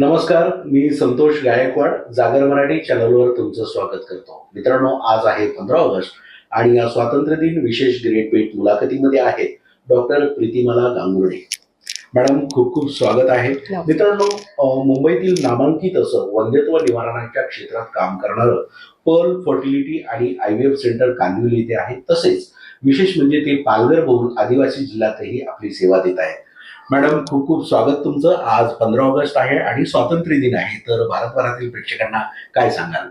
नमस्कार मी संतोष गायकवाड जागर मराठी चॅनलवर तुमचं स्वागत करतो. मित्रांनो आज आहे पंधरा ऑगस्ट आणि या स्वातंत्र्य दिन विशेष ग्रेट भेट मुलाखतीमध्ये आहेत डॉक्टर प्रीतिमाला गांगुर्डे. मॅडम खूप खूप स्वागत आहे. मित्रांनो मुंबईतील नामांकित असं वंध्यत्व निवारणाच्या क्षेत्रात काम करणारं पर्ल फर्टिलिटी आणि I V F centre Kandivali येथे आहे. तसेच विशेष म्हणजे ते पालघर बहुल आदिवासी जिल्ह्यातही आपली सेवा देत आहे मॅडम खूप खूप स्वागत तुमचं. आज पंधरा ऑगस्ट आहे आणि स्वातंत्र्य दिन आहे. तर भारतभरातील प्रेक्षकांना काय सांगाल?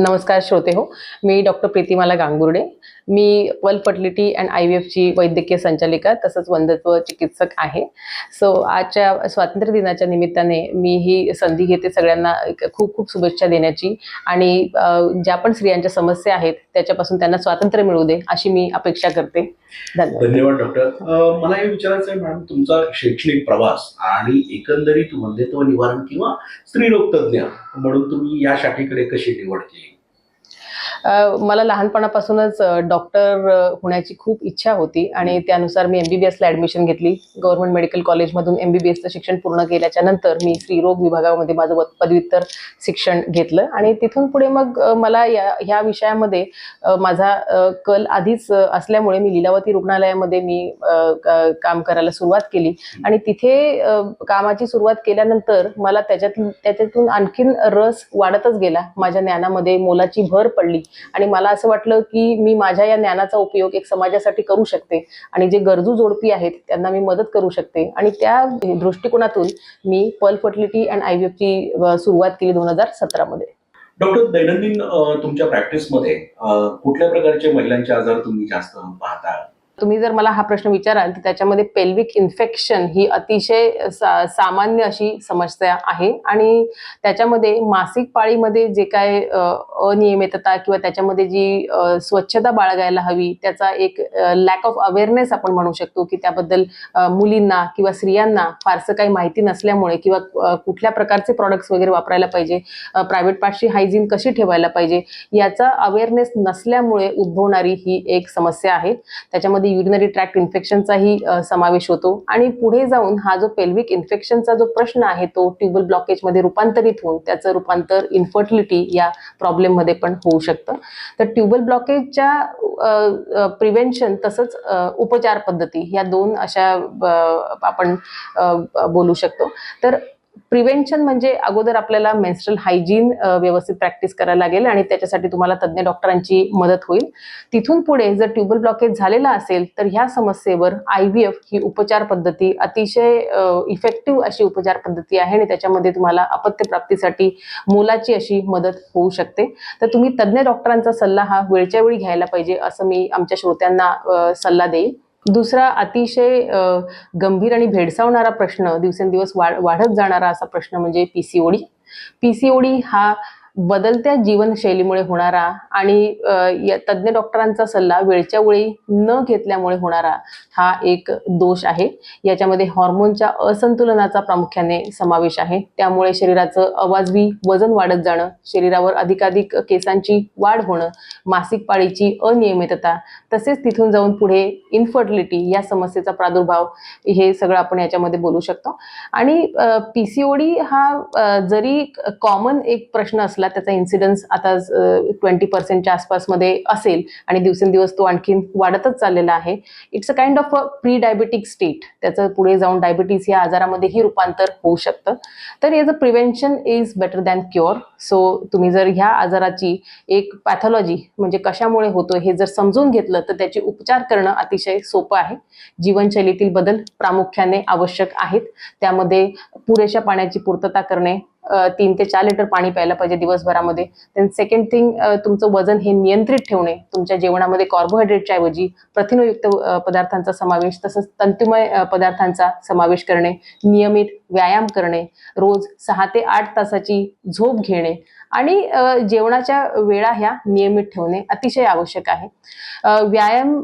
नमस्कार श्रोते हो. मी doctor Pritimala Gangurde. Me world fertility and I V एफची वैद्यकीय संचालिका तसंच वंदत्व चिकित्सक आहे. सो आजच्या स्वातंत्र्य दिनाच्या निमित्ताने मी ही संधी घेते सगळ्यांना खूप खूप शुभेच्छा देण्याची. आणि ज्या पण स्त्रियांच्या समस्या आहेत त्याच्यापासून त्यांना स्वातंत्र्य मिळू दे अशी मी अपेक्षा करते. धन्यवाद. धन्यवाद डॉक्टर. मला हे विचारायचं आहे मॅडम तुमचा शैक्षणिक प्रवास आणि एकंदरीत वंध्यत्व निवारण किंवा स्त्रीरोग तज्ज्ञ म्हणून तुम्ही या शाखेकडे कशी निवड केली? मला लहानपणापासूनच डॉक्टर होण्याची खूप इच्छा होती आणि त्यानुसार मी एमबीबीएसला ॲडमिशन घेतली. गव्हर्नमेंट मेडिकल कॉलेजमधून एमबीबीएसचं शिक्षण पूर्ण केल्याच्यानंतर मी स्त्रीरोग विभागामध्ये माझं पदव्युत्तर शिक्षण घेतलं आणि तिथून पुढे मग मला या ह्या विषयामध्ये माझा कल आधीच असल्यामुळे मी लीलावती रुग्णालयामध्ये मी काम करायला सुरुवात केली. आणि तिथे कामाची सुरुवात केल्यानंतर मला त्याच्यातून त्याच्यातून आणखीन रस वाढतच गेला. माझ्या ज्ञानामध्ये मोलाची भर पडली. आणि मला असं वाटलं की मी माझ्या या ज्ञानाचा उपयोग एक समाजासाठी करू शकते आणि जे गरजू जोडपी आहेत त्यांना मी मदत करू शकते. आणि त्या दृष्टिकोनातून मी पर्ल फर्टिलिटी अँड आय ची सुरुवात केली दोन हजार सतरामध्ये डॉक्टर दैनंदिन तुमच्या प्रॅक्टिसमध्ये कुठल्या प्रकारचे महिलांचे आजार तुम्ही जास्त पाहता? तुम्ही जर मला हा प्रश्न विचाराल तर त्याच्यामध्ये पेल्विक इन्फेक्शन ही अतिशय सा सामान्य अशी समस्या आहे. आणि त्याच्यामध्ये मासिक पाळीमध्ये जे काय अनियमितता किंवा त्याच्यामध्ये जी स्वच्छता बाळगायला हवी त्याचा एक लॅक ऑफ अवेअरनेस आपण म्हणू शकतो की त्याबद्दल मुलींना किंवा स्त्रियांना फारसं काही माहिती नसल्यामुळे किंवा कुठल्या प्रकारचे प्रॉडक्ट्स वगैरे वापरायला पाहिजे प्रायव्हेट पार्टची हायजीन कशी ठेवायला पाहिजे याचा अवेअरनेस नसल्यामुळे उद्भवणारी ही एक समस्या आहे. त्याच्यामध्ये युरिनरी ट्रॅक्ट इन्फेक्शनचाही समावेश होतो. आणि पुढे जाऊन हा जो पेल्विक इन्फेक्शनचा जो प्रश्न आहे तो ट्युबल ब्लॉकेजमध्ये रूपांतरित होऊन त्याचं रूपांतर इन्फर्टिलिटी या प्रॉब्लेममध्ये पण होऊ शकतं. तर ट्युबल ब्लॉकेजच्या प्रिव्हेन्शन तसंच उपचार पद्धती या दोन अशा आपण बोलू शकतो. तर प्रिव्हेंशन म्हणजे अगोदर आपल्याला मेन्स्ट्रल हायजीन व्यवस्थित प्रॅक्टिस करायला लागेल आणि त्याच्यासाठी तुम्हाला तज्ज्ञ डॉक्टरांची मदत होईल. तिथून पुढे जर ट्युबल ब्लॉकेज झालेला असेल तर ह्या समस्येवर आय व्ही एफ ही उपचार पद्धती अतिशय इफेक्टिव्ह अशी उपचार पद्धती आहे आणि त्याच्यामध्ये तुम्हाला अपत्य प्राप्तीसाठी मोलाची अशी मदत होऊ शकते. तर तुम्ही तज्ज्ञ डॉक्टरांचा सल्ला हा वेळच्या वेळी घ्यायला पाहिजे असं मी आमच्या श्रोत्यांना सल्ला देईल दुसरा अतिशय गंभीर आणि भेडसावणारा प्रश्न दिवसेंदिवस वाढ वाढत जाणारा असा प्रश्न म्हणजे पीसीओडी पीसीओडी हा बदलत्या जीवनशैलीमुळे होणारा आणि तज्ज्ञ डॉक्टरांचा सल्ला वेळच्या वेळी न घेतल्यामुळे होणारा हा एक दोष आहे. याच्यामध्ये हॉर्मोनच्या असंतुलनाचा प्रामुख्याने समावेश आहे. त्यामुळे शरीराचं अवाजवी वजन वाढत जाणं शरीरावर अधिकाधिक केसांची वाढ होणं मासिक पाळीची अनियमितता तसेच तिथून जाऊन पुढे इन्फर्टिलिटी या समस्येचा प्रादुर्भाव हे सगळं आपण याच्यामध्ये बोलू शकतो. आणि पी सी ओ डी हा जरी कॉमन एक प्रश्न असला त्याचा इन्सिडन्स आता ट्वेंटी पर्सेंटच्या आसपासमध्ये असेल आणि दिवसेंदिवस तो आणखीन वाढतच चाललेला आहे. It's a kind of a pre diabetic state त्याचं पुढे जाऊन डायबिटीस या आजारामध्येही रूपांतर होऊ शकतं. तर याचं prevention is better than cure so तुम्ही जर ह्या आजाराची एक पॅथॉलॉजी म्हणजे कशामुळे होतो हे जर समजून घेतलं तर त्याचे उपचार करणं अतिशय सोपं आहे. जीवनशैलीतील बदल प्रामुख्याने आवश्यक आहेत. त्यामध्ये पुरेशा पाण्याची पूर्तता करणे तीन ते चार लिटर पाणी प्यायला पाहिजे दिवसभरामध्ये. देन सेकंड थिंग तुमचं वजन हे नियंत्रित ठेवणे. तुमच्या जेवणामध्ये कार्बोहायड्रेटच्या ऐवजी प्रथिनयुक्त पदार्थांचा समावेश तसंच तंतुमय पदार्थांचा समावेश करणे. नियमित व्यायाम करणे रोज सहा ते आठ तासाची झोप घेणे आणि जेवणाच्या वेळा ह्या नियमित ठेवणे अतिशय आवश्यक आहे. व्यायाम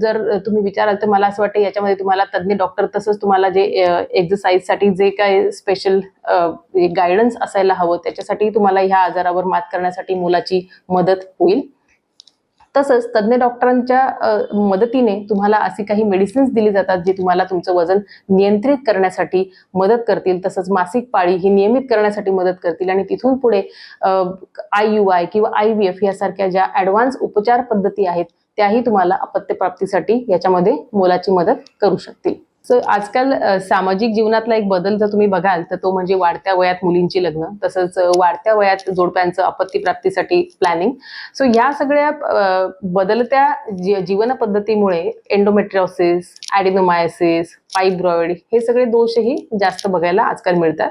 जर तुम्ही विचाराल तर मला असं वाटतं याच्यामध्ये तुम्हाला तज्ज्ञ डॉक्टर तसंच तुम्हाला जे एक्झरसाईजसाठी जे काय स्पेशल गायडन्स असायला हवं त्याच्यासाठी तुम्हाला ह्या आजारावर मात करण्यासाठी मुलाची मदत होईल. तसंच तज्ज्ञ डॉक्टरांच्या मदतीने तुम्हाला अशी काही मेडिसिन्स दिली जातात जी तुम्हाला तुमचं वजन नियंत्रित करण्यासाठी मदत करतील. तसंच मासिक पाळी ही नियमित करण्यासाठी मदत करतील. आणि तिथून पुढे आय यू आय किंवा आय व्ही एफ यासारख्या ज्या ॲडव्हान्स उपचार पद्धती आहेत त्याही तुम्हाला अपत्यप्राप्तीसाठी याच्यामध्ये मोलाची मदत करू शकतील. सो आजकाल सामाजिक जीवनातला एक बदल जर तुम्ही बघाल तर तो म्हणजे वाढत्या वयात मुलींची लग्न तसंच वाढत्या वयात जोडप्यांचं अपत्य प्राप्तीसाठी प्लॅनिंग सो या सगळ्या बदलत्या जीवन पद्धतीमुळे एन्डोमेट्रिओसिस ॲडिनोमायसिस फायब्रॉइड हे सगळे दोषही जास्त बघायला आजकाल मिळतात.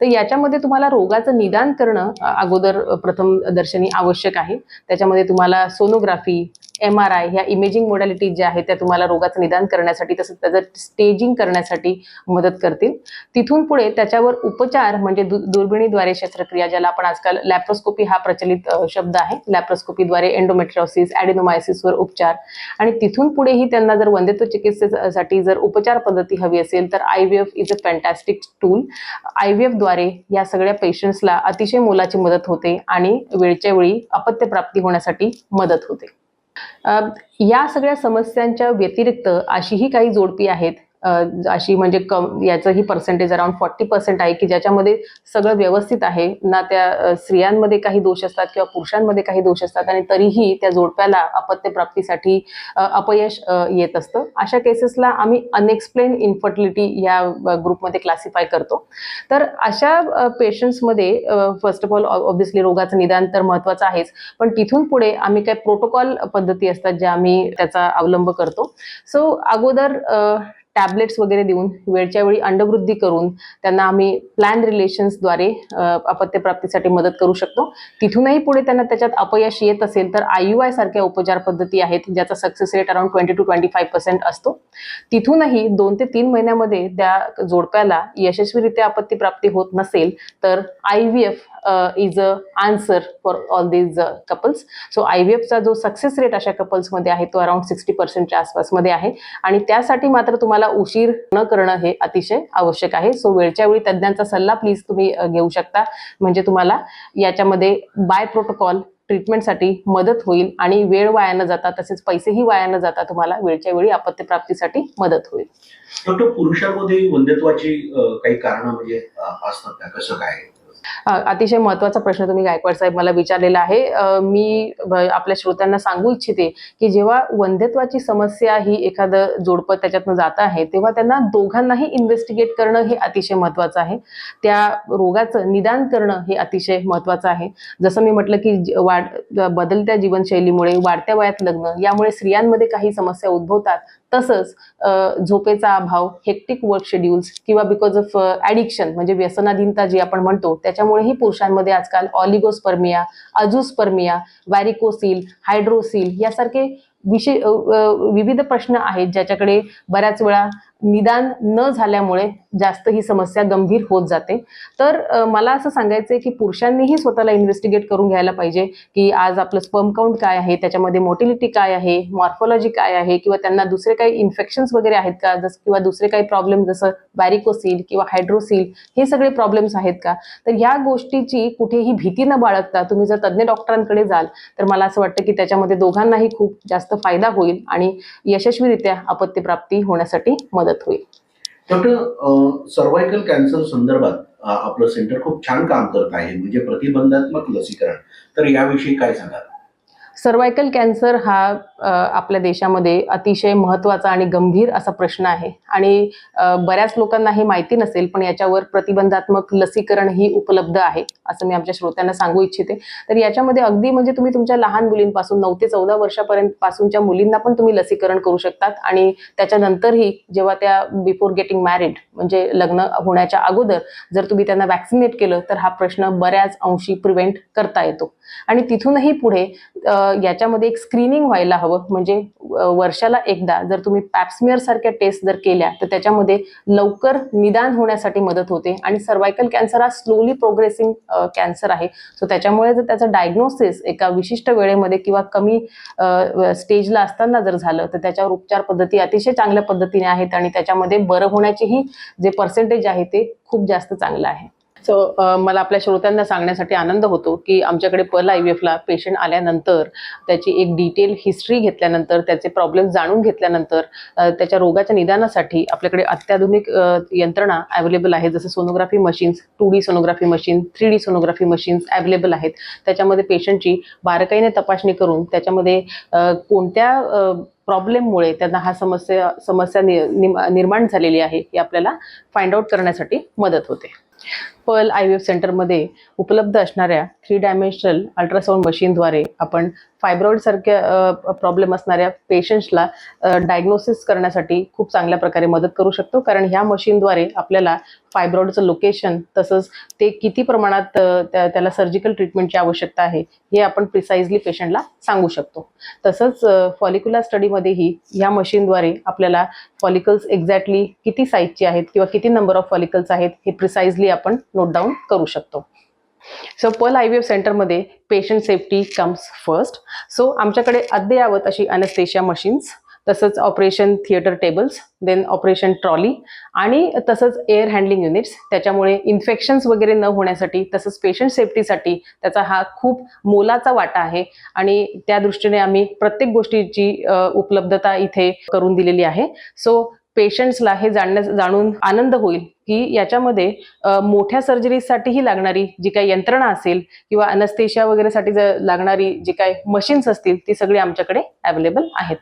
तर याच्यामध्ये तुम्हाला रोगाचं निदान करणं अगोदर प्रथम दर्शनी आवश्यक आहे. त्याच्यामध्ये तुम्हाला सोनोग्राफी एम आर आय ह्या इमेजिंग मोडॅलिटी ज्या आहेत त्या तुम्हाला रोगाचं निदान करण्यासाठी तसंच त्याचं स्टेजिंग करण्यासाठी मदत करतील. तिथून पुढे त्याच्यावर उपचार म्हणजे दु दुर्बिणीद्वारे शस्त्रक्रिया ज्याला आपण आजकाल लॅप्रोस्कोपी हा प्रचलित शब्द आहे. लॅप्रोस्कोपीद्वारे एन्डोमेट्रॉसिस ॲडिनोमायसिसवर उपचार. आणि तिथून पुढेही त्यांना जर वंध्यत्व चिकित्सेसाठी जर उपचार पद्धती हवी असेल तर I V F is a fantastic tool I V एफद्वारे या सगळ्या पेशंट्सला अतिशय मोलाची मदत होते आणि वेळच्या वेळी अपत्यप्राप्ती होण्यासाठी मदत होते. या सगळ्या समस्यांच्या व्यतिरिक्त अशीही काही जोडपी आहेत? अशी म्हणजे कम याचंही पर्सेंटेज अराउंड फॉर्टी पर्सेंट आहे की ज्याच्यामध्ये सगळं व्यवस्थित आहे. ना त्या स्त्रियांमध्ये काही दोष असतात किंवा पुरुषांमध्ये काही दोष असतात आणि तरीही त्या जोडप्याला अपत्यप्राप्तीसाठी अपयश येत असतं. अशा केसेसला आम्ही अनएक्सप्लेन इन्फर्टिलिटी या ग्रुपमध्ये क्लासिफाय करतो. तर अशा पेशंट्समध्ये फर्स्ट ऑफ ऑल ऑब्व्हियसली रोगाचं निदान तर महत्त्वाचं आहेच. पण तिथून पुढे आम्ही काही प्रोटोकॉल पद्धती असतात ज्या आम्ही त्याचा अवलंब करतो. सो अगोदर टॅबलेट्स वगैरे देऊन वेळच्या वेळी अंडवृद्धी करून त्यांना आम्ही प्लॅन रिलेशन्सद्वारे अपत्यप्राप्तीसाठी मदत करू शकतो. तिथूनही पुढे त्यांना त्याच्यात अपयश येत असेल तर आय यू आय सारख्या उपचार पद्धती आहेत ज्याचा success rate around twenty two twenty five percent असतो. तिथूनही दोन ते तीन महिन्यामध्ये त्या जोडप्याला यशस्वीरित्या अपत्यप्राप्ती होत नसेल तर I V F is a answer for all these couples so I V एफचा जो सक्सेस रेट अशा कपल्समध्ये आहे तो अराउंड सिक्स्टी पर्सेंटच्या आसपासमध्ये आहे. आणि त्यासाठी मात्र तुम्हाला उशीर न करणं हे अतिशय आवश्यक आहे. सो वेळच्या वेळी तज्ज्ञांचा सल्ला प्लीज तुम्ही घेऊ शकता. म्हणजे तुम्हाला याच्यामध्ये बाय प्रोटोकॉल ट्रीटमेंटसाठी मदत होईल आणि वेळ वाया न जाता तसेच पैसेही वाया न जाता तुम्हाला वेळच्या वेळी आपत्ती प्राप्तीसाठी मदत होईल. डॉक्टर पुरुषांमध्ये वंध्यत्वाची काही कारण म्हणजे असतात कसं काय? अतिशय महत्त्वाचा प्रश्न तुम्ही गायकवाड साहेब मला विचारलेला आहे. मी आपल्या श्रोत्यांना सांगू इच्छिते की जेव्हा वंध्यत्वाची समस्या ही एखादं जोडपं त्याच्यातनं जात आहे तेव्हा त्यांना दोघांनाही इन्व्हेस्टिगेट करणं हे अतिशय महत्त्वाचं आहे. त्या रोगाचं निदान करणं हे अतिशय महत्त्वाचं आहे. जसं मी म्हटलं की वाढ बदलत्या जीवनशैलीमुळे वाढत्या वयात लग्न यामुळे स्त्रियांमध्ये काही समस्या उद्भवतात. तसंच झोपेचा अभाव हेक्टिक वर्क शेड्यूल्स किंवा बिकॉज ऑफ ॲडिक्शन म्हणजे व्यसनाधीनता जी आपण म्हणतो त्याच्यामुळेही पुरुषांमध्ये आजकाल ऑलिगोस्पर्मिया अजूस्पर्मिया वॅरिकोसिल हायड्रोसिल यासारखे विषय विविध प्रश्न आहेत ज्याच्याकडे बऱ्याच वेळा निदान न झाल्यामुळे जास्त ही समस्या गंभीर होत जाते. तर मला असं सांगायचं आहे की पुरुषांनीही स्वतःला इन्व्हेस्टिगेट करून घ्यायला पाहिजे की आज आपलं स्पर्म काउंट काय आहे त्याच्यामध्ये मोटिलिटी काय आहे मॉर्फॉलॉजी काय आहे किंवा त्यांना दुसरे काही इन्फेक्शन्स वगैरे आहेत का? जसं किंवा दुसरे काही प्रॉब्लेम जसं बॅरिकोसिल किंवा हायड्रोसील हे सगळे प्रॉब्लेम्स आहेत का? तर ह्या गोष्टीची कुठेही भीती न बाळगता तुम्ही जर तज्ज्ञ डॉक्टरांकडे जाल तर मला असं वाटतं की त्याच्यामध्ये दोघांनाही खूप जास्त फायदा होईल आणि यशस्वीरित्या अपत्यप्राप्ती होण्यासाठी मदत होईल. डॉक्टर सर्वायकल कॅन्सर संदर्भात आपलं सेंटर खूप छान काम करत आहे. म्हणजे प्रतिबंधात्मक लसीकरण. तर याविषयी काय सांगाल? सर्वायकल कॅन्सर हा आपल्या देशामध्ये अतिशय महत्त्वाचा आणि गंभीर असा प्रश्न आहे. आणि बऱ्याच लोकांना हे माहिती नसेल पण याच्यावर प्रतिबंधात्मक लसीकरण ही उपलब्ध आहे असं मी आमच्या श्रोत्यांना सांगू इच्छिते. तर याच्यामध्ये अगदी म्हणजे तुम्ही तुमच्या लहान मुलींपासून नऊ ते चौदा वर्षापर्यंत पासूनच्या मुलींना पण तुम्ही लसीकरण करू शकतात. आणि त्याच्यानंतरही जेव्हा त्या बिफोर गेटिंग मॅरिड म्हणजे लग्न होण्याच्या अगोदर जर तुम्ही त्यांना वॅक्सिनेट केलं तर हा प्रश्न बऱ्याच अंशी प्रिव्हेंट करता येतो. आणि तिथूनही पुढे याच्यामध्ये एक स्क्रीनिंग व्हायला हवं. म्हणजे वर्षाला एकदा जर तुम्ही पॅप्समिअर सारख्या टेस्ट जर केल्या तर त्याच्यामध्ये लवकर निदान होण्यासाठी मदत होते. आणि सर्वायकल कॅन्सर हा स्लोली प्रोग्रेसिंग कॅन्सर आहे. सो त्याच्यामुळे जर त्याचं डायग्नोसिस एका विशिष्ट वेळेमध्ये किंवा कमी स्टेजला असताना जर झालं तर त्याच्यावर उपचार पद्धती अतिशय चांगल्या पद्धतीने आहेत आणि त्याच्यामध्ये बरं होण्याचीही जे पर्सेंटेज आहे ते खूप जास्त चांगलं आहे. सो मला आपल्या श्रोत्यांना सांगण्यासाठी आनंद होतो की आमच्याकडे पर्ल आय व्ही एफला पेशंट आल्यानंतर त्याची एक डिटेल हिस्ट्री घेतल्यानंतर त्याचे प्रॉब्लेम जाणून घेतल्यानंतर त्याच्या रोगाच्या निदानासाठी आपल्याकडे अत्याधुनिक यंत्रणा अवेलेबल आहे जसं sonography machines two D sonography machine three D sonography machines available आहेत. त्याच्यामध्ये पेशंटची बारकाईने तपासणी करून त्याच्यामध्ये कोणत्या प्रॉब्लेममुळे त्यांना हा समस्या समस्या नि- निर्माण झालेली आहे हे आपल्याला फाइंड आउट करण्यासाठी मदत होते. पर्ल आय व्ही एफ सेंटरमध्ये उपलब्ध असणाऱ्या थ्री डायमेन्शनल अल्ट्रासाऊंड मशीनद्वारे आपण फायब्रॉइडसारख्या प्रॉब्लेम असणाऱ्या पेशंट्सला डायग्नोसिस करण्यासाठी खूप चांगल्या प्रकारे मदत करू शकतो. कारण ह्या मशीनद्वारे आपल्याला फायब्रॉइडचं लोकेशन तसंच ते किती प्रमाणात त्या- त्याला सर्जिकल ट्रीटमेंटची आवश्यकता आहे हे आपण प्रिसाइजली पेशंटला सांगू शकतो. तसंच फॉलिक्युलर स्टडीमध्येही ह्या मशीनद्वारे आपल्याला फॉलिकल्स एक्झॅक्टली किती साईजचे आहेत किंवा किती नंबर ऑफ फॉलिकल्स आहेत हे प्रिसाइजली आपण नोट डाऊन करू शकतो. So Pal I V F सेंटरमध्ये patient safety comes first so आमच्याकडे अद्ययावत अशी अनस्थेशिया मशीन्स तसंच operation theatre tables then operation trolley आणि तसंच एअर हँडलिंग युनिट्स त्याच्यामुळे इन्फेक्शन्स वगैरे न होण्यासाठी तसंच पेशंट सेफ्टीसाठी त्याचा हा खूप मोलाचा वाटा आहे. आणि त्या दृष्टीने आम्ही प्रत्येक गोष्टीची उपलब्धता इथे करून दिलेली आहे. सो पेशंट्सला हे जाणण्या जाणून आनंद होईल की याच्यामध्ये मोठ्या सर्जरीसाठीही लागणारी जी काही यंत्रणा असेल किंवा अनस्थेशिया वगैरेसाठी जर लागणारी जी काही मशीन्स असतील ती सगळी आमच्याकडे अवेलेबल आहेत.